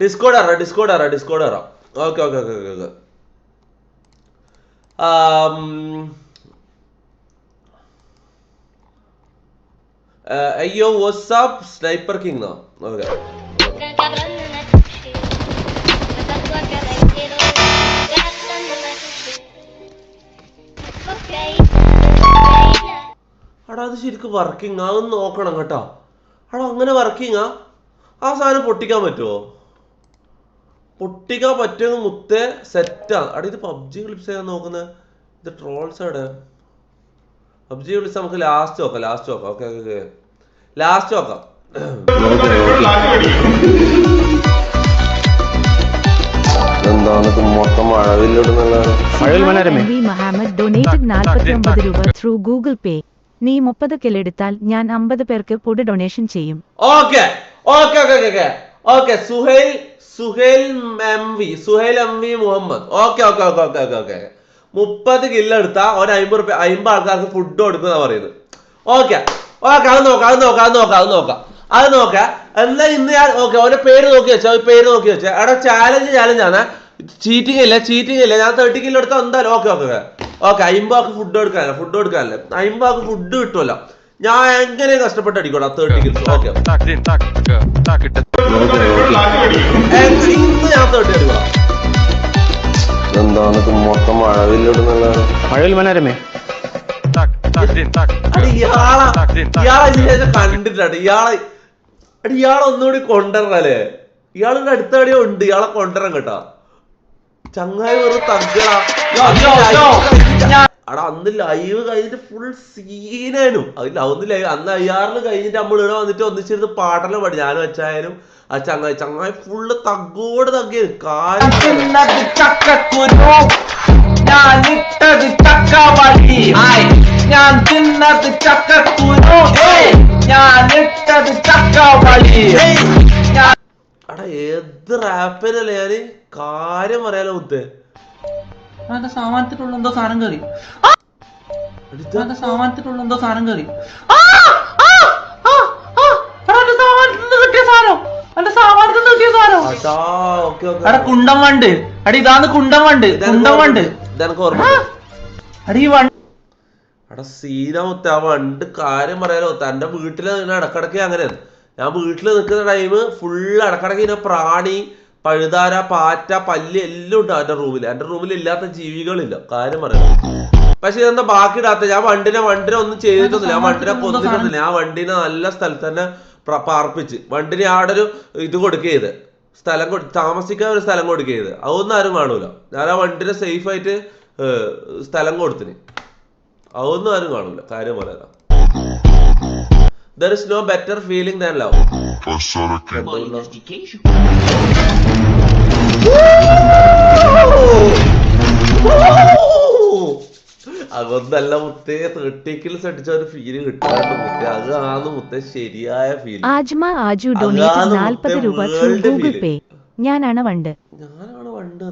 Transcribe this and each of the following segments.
Discord അറിയാം Discord അറിയാം Discord അറിയാം okay okay okay okay okay അയ്യോ വാട്സ്ആപ്പ് സ്നൈപ്പർ കിങ് ഓക്കെ. എടാ അത് ശരിക്കും വർക്കിംഗ് ആ. ഒന്ന് നോക്കണം കേട്ടോ. അടാ അങ്ങനെ വർക്കിംഗ് ആ? ആ സാധനം പൊട്ടിക്കാൻ പറ്റുമോ പൊട്ടിക്കാൻ പറ്റുന്ന മുത്തേ സെറ്റാണ് അവിടെ ഇത് പബ്ജി ക്ലിപ്സ് ചെയ്യാൻ നോക്കുന്നത് ഇത് ട്രോൾസ് അവിടെ പബ്ജി ക്ലിപ്സ് നമുക്ക് ലാസ്റ്റ് നോക്കാം ലാസ്റ്റ് നോക്കാം. ഓക്കെ ഓക്കെ ലാസ്റ്റ് നോക്കാം. എന്താണ് മൊത്തം മുഹമ്മദ് ഡൊനേറ്റഡ് നാൽപ്പത്തി ഒമ്പത് രൂപ ത്രൂ ഗൂഗിൾ പേ നീ മുപ്പത് കിലെടുത്താൽ ഞാൻ അമ്പത് പേർക്ക് ഫുഡ് ഡൊണേഷൻ ചെയ്യും. Okay okay okay okay okay Suhail Suhail M V Suhail M V Muhammad okay okay okay okay okay okay മുപ്പത് കിലോ എടുത്താൽ ഒരു അമ്പത് റുപ്യ അമ്പത് ആൾക്കാർക്ക് ഫുഡ് കൊടുക്കുന്ന പറയുന്നത്. ഓക്കെ ഓക്കെ അത് നോക്കാം അത് നോക്കാം അത് നോക്കാം അത് നോക്കാം. അത് നോക്കാം. എന്നാൽ ഇന്ന് ഞാൻ ഓക്കെ അവന്റെ പേര് നോക്കി വെച്ചാൽ പേര് നോക്കി വെച്ചാൽ എടാ ചാലഞ്ച് ചാലഞ്ച് ആണ്. ചീറ്റിംഗ് ഇല്ല ചീറ്റിംഗ് ഇല്ല. ഞാൻ തേർട്ടി കിലോ എടുത്താൽ എന്തായാലും ഓക്കെ ഓക്കെ ഓക്കെ ഓക്കെ ആൾക്ക് ഫുഡ് കൊടുക്കാനല്ലേ ഫുഡ് കൊടുക്കാനല്ലേ. ആൾക്ക് ഫുഡ് കിട്ടുമല്ലോ ഞാൻ എങ്ങനെ കഷ്ടപ്പെട്ട് അടിക്കോടാ തേർട്ടി കിൽസ് ഓക്കെ ഇന്ന് ഞാൻ തേർട്ടി അടിക്കോടാ എന്താണ് മൊത്തം മഴവില്ലിടുന്നുള്ള മഴവിൽ മനോരമേ. കണ്ടിട്ടാണ് ഇയാളെ ഇയാളെ ഒന്നുകൂടി കൊണ്ടുവരണല്ലേ? ഇയാളിന്റെ അടുത്ത കളിയോ ഉണ്ട്. ഇയാളെ കൊണ്ടുവരണം കേട്ടോ. ചങ്ങായി ഒരു തഗ്ഗടാ. അടാ അന്ന് ലൈവ് കഴിഞ്ഞിട്ട് ഫുൾ സീനേനും അതിൽ അന്ന് ലൈവ് അന്ന് അയ്യാറിൽ കഴിഞ്ഞിട്ട് നമ്മൾ ഇവിടെ വന്നിട്ട് ഒന്നിച്ചിരുന്ന് പാട്ടെല്ലാം പാടി. ഞാൻ വെച്ചായാലും ആ ചങ്ങായി ചങ്ങായി ഫുള്ള് തഗ്ഗോട് തഗ്ഗിയാണ് കാര്യം ഞാൻ തിന്നത് ചക്കക്കുരു. ഞാൻ ഇട്ടത് ചക്കവഴി ഞാൻ ഏത് റാപ്പിനല്ലേ ഞാൻ? കാര്യം പറയാലോ മുത്തേ. അതെ സാമാനത്തിലുള്ള എന്തോ സാധനം കയറി സാമാനത്തിലുള്ള എന്തോ സാധനം കയറി കുണ്ടം വണ്ട്. അടി ഇതാണ് കുണ്ടം വണ്ട്. കുണ്ടം വണ്ട്. അടി ഓർമ്മ. എടാ ഈ വണ്ട് എടാ സീന മുത്ത ആ വണ്ട് കാര്യം പറയാലോ. തന്റെ വീട്ടിൽ ഇടക്കിടക്ക് അങ്ങനെയാണ്. ഞാൻ വീട്ടിൽ നിൽക്കുന്ന ടൈം ഫുൾ ഇടക്കിടക്ക് ഇങ്ങനെ പ്രാണി പഴുതാര പാറ്റ പല്ല് എല്ലാം ഉണ്ട് എന്റെ റൂമിൽ എന്റെ റൂമിൽ ഇല്ലാത്ത ജീവികളില്ല. കാര്യം പറയാം. പക്ഷെ ഇതെന്താ ബാക്കി ഇടാത്ത ഞാൻ വണ്ടിനെ വണ്ടിനെ ഒന്നും ചെയ്തിട്ടൊന്നുമില്ല. ഞാൻ വണ്ടിനെ കൊന്നിട്ടൊന്നുമില്ല. ഞാൻ വണ്ടിനെ നല്ല സ്ഥലത്ത് തന്നെ പാർപ്പിച്ച്. വണ്ടിനെ ആടെ ഒരു ഇത് കൊടുക്കുകയത് സ്ഥലം കൊടു താമസിക്കാൻ ഒരു സ്ഥലം കൊടുക്കുകയത് അതൊന്നും ആരും കാണൂല. ഞാൻ ആ വണ്ടിനെ സേഫ് ആയിട്ട് സ്ഥലം കൊടുത്തിന്. അതൊന്നും ആരും കാണൂല. കാര്യം പറയാം. There is no better feeling than love അതൊന്നല്ല മുത്തേ തേർട്ടി കിൽസ് അടിച്ച ഒരു ഫീൽ കിട്ടാണ്ട് മുത്തേ. അതാണ് മുത്തേ ശരിയായ ഫീൽ ആജ്മ ആജു നാൽപ്പത് രൂപ ഗൂഗിൾ. പേ ഞാനാണ് വണ്ട്. ഞാനാണ് വണ്ട്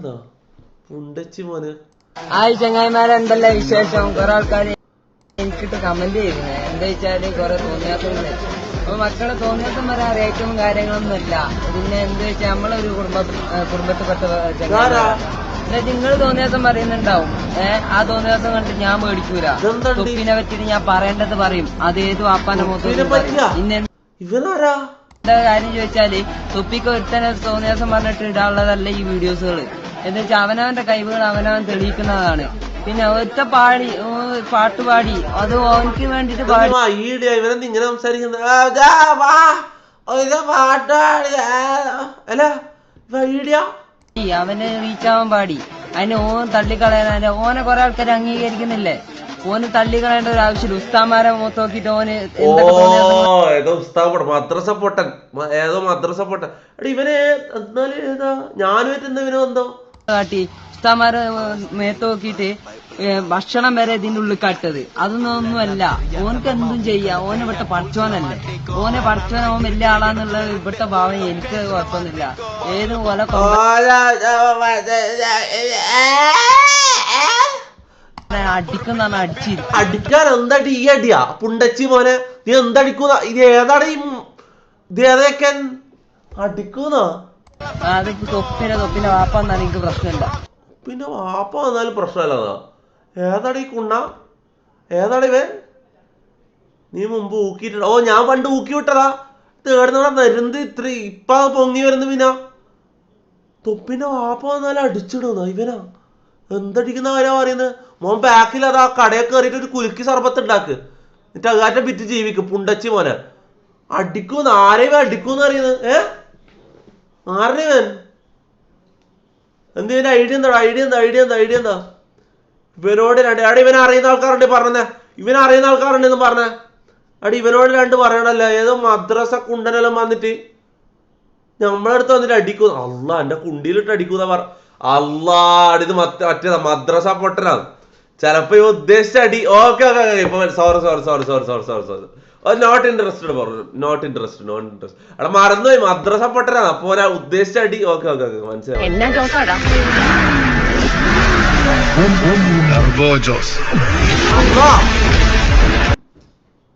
പുണ്ടച്ചി മോന്. ഹായ് ചങ്ങായിമാരെ ഉണ്ടല്ലേ വിശേഷം? കുറെ ആൾക്കാർ എനിക്കിട്ട് കമന്റ് ചെയ്തിരുന്നത് എന്താ വെച്ചാൽ കുറെ തോന്നിയാത്തങ്ങൾ അപ്പൊ മക്കളെ തോന്നിയാത്തം വരാൻ റേറ്റും കാര്യങ്ങളൊന്നും ഇല്ല പിന്നെ എന്താ വെച്ചാൽ നമ്മളൊരു കുടുംബ കുടുംബത്തെ കുടുംബത്തിൽപ്പെട്ട? ചങ്ങായി നിങ്ങൾ തോന്നിയാത്തം പറയുന്നുണ്ടാവും. ഏഹ് ആ തോന്നിയാത്തം കണ്ടിട്ട് ഞാൻ മേടിക്കൂല തൊപ്പിനെ പറ്റിട്ട് ഞാൻ പറയേണ്ടത് പറയും. അത് ഏത് വാപ്പാന്റെ മുഖത്ത്? പിന്നെ എന്താ കാര്യം ചോദിച്ചാൽ തൊപ്പിക്ക് ഒരുത്തനെ തോന്നിയാസം പറഞ്ഞിട്ട് ഇടാനുള്ളതല്ല ഈ വീഡിയോസുകൾ എന്ന് വെച്ചാൽ അവനവന്റെ കഴിവുകൾ അവനവൻ തെളിയിക്കുന്നതാണ്. പിന്നെ ഒറ്റ പാടി പാട്ട് പാടി അത് ഓനക്ക് വേണ്ടിട്ട് പാടി. ഈടിയ ഇവരെന്ത് ഇങ്ങനെ സംസാരിക്കുന്നത്? ആ. അല്ല ഈടിയ അവന് റീച്ച് ആവാൻ പാടി. അതിന് ഓൻ തള്ളിക്കളയാൻ ഓനെ കുറെ ആൾക്കാർ അംഗീകരിക്കുന്നില്ലേ? ഓന് തള്ളിക്കളയേണ്ട ഒരു ആവശ്യമില്ല. ഉസ്താമാരെ നോക്കിട്ട് ഓന് ഏതോ ഉസ്താവ് മദ്രസ പൊട്ടൻ ഏതോ മദ്രസ പൊട്ടൻ ഇവനെ എന്നാലും ഏതാ? ഞാനും എന്താ എന്തോ കാട്ടി. ഉസ്താമാരെ മേത്ത് നോക്കിയിട്ട് ഏ, ഭക്ഷണം വരെ ഇതിന്റെ ഉള്ളിൽ കട്ടത് അതൊന്നൊന്നുമല്ല ഓനക്ക് എന്തും ചെയ്യാം. ഓനെ ഇവിടുത്തെ പഠിച്ചോനല്ലേ. ഓനെ പഠിച്ചോൻ ഓൻ വലിയ ആളാന്നുള്ള ഇവിടുത്തെ ഭാവം എനിക്ക് കുഴപ്പമൊന്നുമില്ല. ഏത് പോലെ അടിക്കുന്ന അടിച്ചി. അടിക്കാൻ എന്താടി ഈ അടിയാ? പുണ്ടച്ചി പോലെ നീ എന്തടിക്കുന്ന ഇത് ഏതാണ് ഈ ഇത് ഏതൊക്കെ അടിക്കുന്ന? വാപ്പ പിന്നെ വാപ്പ വന്നാലും പ്രശ്നമല്ല ഏതാടി കുണ്ണ? ഏതാടി വേ നീ മുമ്പ് ഊക്കിയിട്ട ഓ ഞാൻ പണ്ട് ഊക്കി വിട്ടതാ. തേടുന്നവിടെ വരുന്നത് ഇത്ര ഇപ്പ പൊങ്ങി വരുന്നു പിന്നെ. തൊപ്പിന്റെ വാപ്പ വന്നാലും അടിച്ചിടുന്ന ഇവനാ? എന്തടിക്കുന്ന കാര്യം പറയുന്നത് മോൻ ബാക്കിൽ അതാ കടയിൽ കയറിയിട്ട് ഒരു കുലുക്കി സർബത്ത് ഉണ്ടാക്ക്. എന്നിട്ട് അകാറ്റം ബിറ്റ് ജീവിക്കും പുണ്ടച്ചി മോനെ. അടിക്കൂന്ന് ആരെയും അടിക്കൂന്ന് അറിയുന്നത് ഏ ആരുടെവൻ എന്ത് ഇവന്റെ ഐഡിയ എന്താ ഐഡിയ എന്താ ഐഡിയ എന്താ ഐഡിയ എന്താ ഇവനോട് രണ്ട് അടി ഇവനെ അറിയുന്ന ആൾക്കാരുണ്ട് പറഞ്ഞേ. ഇവനെ അറിയുന്ന ആൾക്കാരുണ്ടെന്ന് പറഞ്ഞേ. അടി ഇവനോട് രണ്ട് പറയണല്ല? ഏതോ മദ്രസ കുണ്ടനെല്ലാം വന്നിട്ട് നമ്മളടുത്ത് വന്നിട്ട് അടിക്കൂ. അല്ല എന്റെ കുണ്ടിയിലിട്ട് അടിക്കൂന്ന പറ അല്ലാടിത് മറ്റേ മദ്രസ പൊട്ടനാണ് ചിലപ്പോ ഉദ്ദേശിച്ച അടി ഓക്കെ ഓക്കെ ഇപ്പൊ sorry sorry sorry sorry sorry sorry sorry not interested പറഞ്ഞു. നോട്ട് ഇൻട്രസ്റ്റഡ് നോട്ട് ഇൻട്രസ്റ്റ് അവിടെ മറന്നുപോയി. മദ്രസ പൊട്ടരാ അപ്പൊ ഞാൻ ഉദ്ദേശിച്ച അടി. Okay okay okay. മനസ്സിലായി.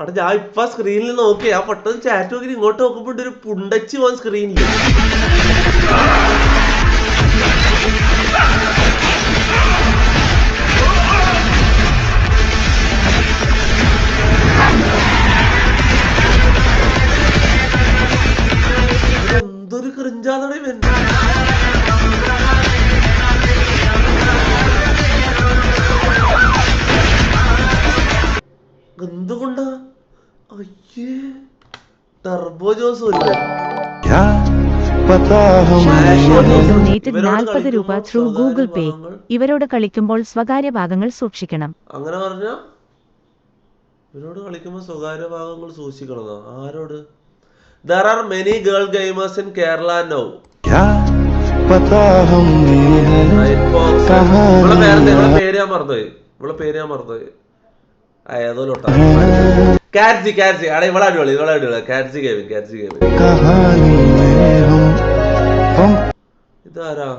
അവിടെ ഞാൻ ഇപ്പൊ സ്ക്രീനിൽ നോക്കി. ആ പെട്ടെന്ന് ചാറ്റ് നോക്കി ഇങ്ങോട്ട് നോക്കുമ്പോ ഒരു പുണ്ടച്ചി പോവാൻ സ്ക്രീനിൽ ടർബോ ജോസ് നാൽപ്പത് രൂപ കളിക്കുമ്പോൾ ത്രൂ സ്വകാര്യ ഗൂഗിൾ പേ. ഭാഗങ്ങൾ ഇവരോട് കളിക്കുമ്പോൾ സ്വകാര്യ ഭാഗങ്ങൾ സൂക്ഷിക്കണം. അങ്ങനെ പറഞ്ഞ ഇവരോട് കളിക്കുമ്പോൾ സ്വകാര്യ ഭാഗങ്ങൾ സൂക്ഷിക്കണം ആരോട്? There are many girl gamers in Kerala no പേര് ഞാൻ മറന്നുപോയി. ഇവളെ പേര് ഞാൻ മറന്നുപോയി. ആ, ഏതോ ലോട്ടാ കാറ്റ്സി കാറ്റ്സി അവിടെ ഇവളെ അടിപൊളി ഇവളെ അടിപൊളി കാറ്റ്സി ഗെയിമിംഗ് കാറ്റ്സി ഗെയിമിംഗ് ഇതാരാ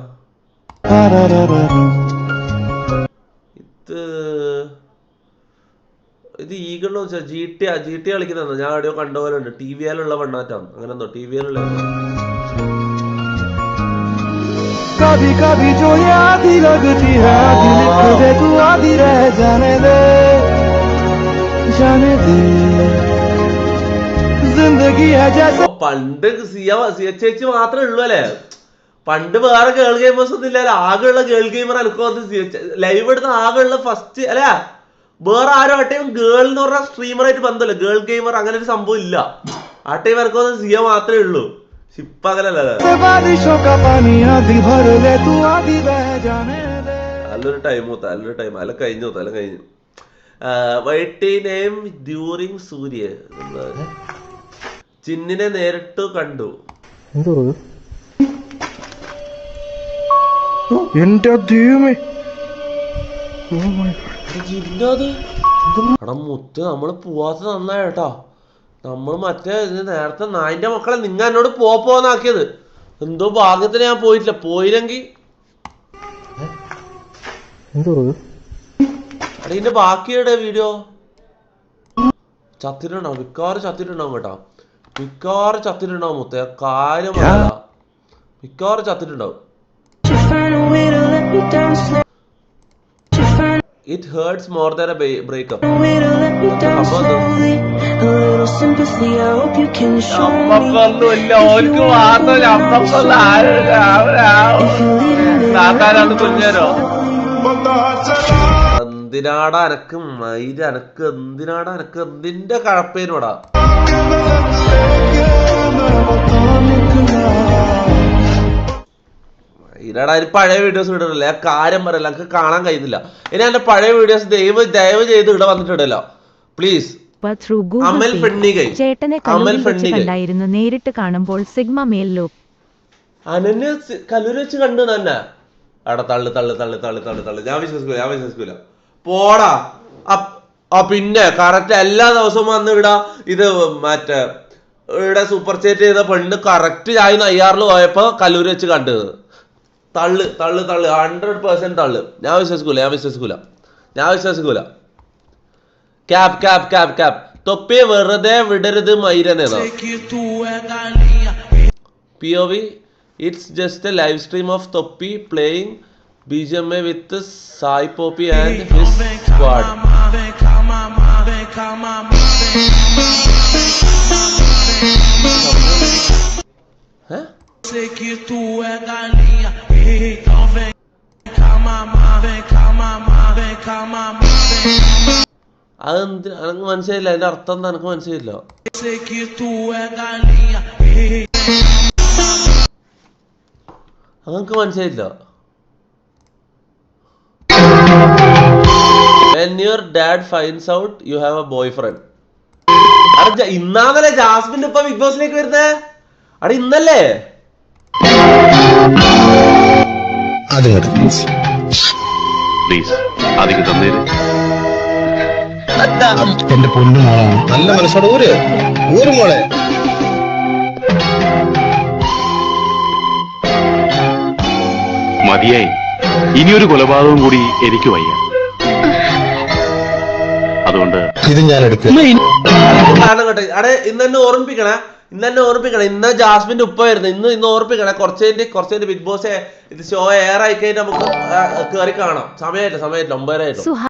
ഇത് ഇത് ഈഗിളിന് വെച്ചാൽ ജി ടി ജി ടി കളിക്കുന്നതാണ് ഞാൻ എവിടെയോ കണ്ട പോലെ ഉണ്ട് ടി വി എല്ലുള്ള പെണ്ണാറ്റാണ് അങ്ങനെ എന്തോ ടി വി എല്ലുള്ള कभी कभी जो ये आधी लगती है दिल खुदे तू आधी रह जाने दे जाने दे जिंदगी है जैसे അപ്പൊ പണ്ട് സിയ സിയ ചേച്ചി മാത്രമേ ഉള്ളൂ അല്ലേ പണ്ട് വേറെ ഗേൾ ഗെയിമേഴ്സ് ഒന്നും ഇല്ലല്ലോ ആകെ ഉള്ള ഗേൾ ഗെയിമർ എനിക്ക് ലൈവ് എടുത്ത ആകെ ഉള്ള ഫസ്റ്റ് അല്ലേ വേറെ ആരും ആ ടൈം ഗേൾ എന്ന് പറഞ്ഞ സ്ട്രീമർ ആയിട്ട് ബന്ധമില്ല ഗേൾ ഗെയിമർ അങ്ങനെ ഒരു സംഭവം ഇല്ല ആ ടൈം എനിക്ക് തോന്നുന്നു സിയ മാത്രമേ ഉള്ളൂ പക്ഷെ ഇപ്പൊ അങ്ങനല്ല बारिशों का पानी आधी भर ले तू आधी बह जाने दे നല്ലൊരു ടൈം മൂത്ത നല്ലൊരു ടൈം അല്ല കഴിഞ്ഞു മൂത്ത അല്ല കഴിഞ്ഞു വൈറ്റി നെയിം ഡ്യൂറിങ് സൂര്യ ചിന്നിനെ നേരിട്ട് കണ്ടു. എന്റെ ദൈവമേ. ജിന്നത് എടാ മുത്ത് നമ്മൾ പോവാത്ത നന്നായി കേട്ടോ നമ്മൾ മറ്റേ ഇത് നേരത്തെ നായിന്റെ മക്കളെ നിങ്ങ എന്നോട് പോ പോന്നാക്കിയത് എന്തോ ഭാഗ്യത്തിന് ഞാൻ പോയിട്ടില്ല. പോയില്ലെങ്കിൽ എടാ ഇതിന്റെ ബാക്കിയുടെ വീഡിയോ ചത്തിട്ടുണ്ടാവും. മിക്കവാറും ചത്തിട്ടുണ്ടാവും കേട്ടോ. മിക്കവാറും ചത്തിട്ടുണ്ടാവും മുത്തേ. കാര്യമല്ല മിക്കവാറും ചത്തിട്ടുണ്ടാവും. It hurts more than a breakup നമ്മക്കൊന്നുമില്ല ഓർക്ക് മാത്രമല്ല. നമ്മക്കൊന്നും ആരും കുഞ്ഞേരോ എന്തിനാടാ അനക്ക് മയിൽ അനക്ക് എന്തിനാടാ? അനക്ക് എന്തിന്റെ കഴപ്പേനോടാ? ഇതിനാടാ അതിന് പഴയ വീഡിയോസ് ഇടണല്ലേ ആ കാര്യം പറയല്ല എനിക്ക് കാണാൻ കഴിയുന്നില്ല. ഇനി എന്റെ പഴയ വീഡിയോസ് ദയവ് ദയവ് ചെയ്ത് ഇവിടെ വന്നിട്ടിടല്ലോ. പ്ലീസ് അമൽ പേ ഫെണ്ണികൈ ചേട്ടനെ അമൽ കണ്ടായിരുന്നു. നേരിട്ട് കാണുമ്പോൾ സിഗ്മ ലോക്ക് അനന്യ കല്ലൂര് വെച്ച് കണ്ടു തന്നെ. അവിടെ തള്ളു തള്ളു തള്ളു തള്ളു തള്ളു തള്ളു. ഞാൻ വിശ്വസിക്കൂല ഞാൻ വിശ്വസിക്കൂല. പോടാ. ആ പിന്നെ കറക്റ്റ് എല്ലാ ദിവസവും വന്ന് ഇവിടെ ഇത് മറ്റേ ഇവിടെ സൂപ്പർ ചേറ്റ് ചെയ്ത പെണ്ണ് കറക്റ്റ് ഞാൻ നെയ്യാറിൽ പോയപ്പോ കല്ലൂരി വെച്ച് കണ്ടത്. തള്ള് തള്ള് തള്ള്. ഹൺഡ്രഡ് പെർസെന്റ് തള്ള്. ഞാൻ വിശ്വസിക്കൂല ഞാൻ വിശ്വസിക്കൂല. ഞാൻ വിശ്വസിക്കൂല. Cab cab cab cab Thoppi വെറുതെ വിടരുത് മൈരനേതാ P O V it's just a live stream of Thoppi playing B G M A with Sai Poppy and his squad ഏ അതെന്ത് എനിക്ക് മനസ്സിലായില്ല അതിന്റെ അർത്ഥം എന്താ എനിക്ക് മനസ്സിലായില്ല അതെനിക്ക് മനസ്സിലായില്ല When your dad finds out you have a boyfriend. അടെ ജ- ഇന്നാന്നല്ലേ ജാസ്മിൻ ഇപ്പൊ ബിഗ് ബോസിലേക്ക് വരുന്നത് അടെ ഇന്നല്ലേ? പ്ലീസ് അതിക്ക് തന്നേര്. എന്റെ പൊന്നു മോളാണ് നല്ല മനസ്സോടെ ഊര്. ഊര് മോളെ. മതിയായി. ഇനിയൊരു കൊലപാതകം കൂടി എനിക്ക് വയ്യ. അതുകൊണ്ട് ഇത് ഞാൻ എടുക്കും. കേട്ടെ അടെ ഇന്ന് തന്നെ ഓർമ്മിപ്പിക്കണേ. ഇന്ന് തന്നെ ഓർമ്മിപ്പിക്കണം. ഇന്ന് ജാസ്മിന്റെ ഉപ്പ വരുന്നത് ഇന്ന് ഇന്ന് ഓർമ്മിപ്പിക്കണേ. കുറച്ച് കഴിഞ്ഞ് ബിഗ് ബോസ് ഇത് ഷോ എയർ ആയി കഴിഞ്ഞാൽ നമുക്ക് കേറി കാണാം. സമയമില്ല സമയമില്ല ഒമ്പതര സുഹ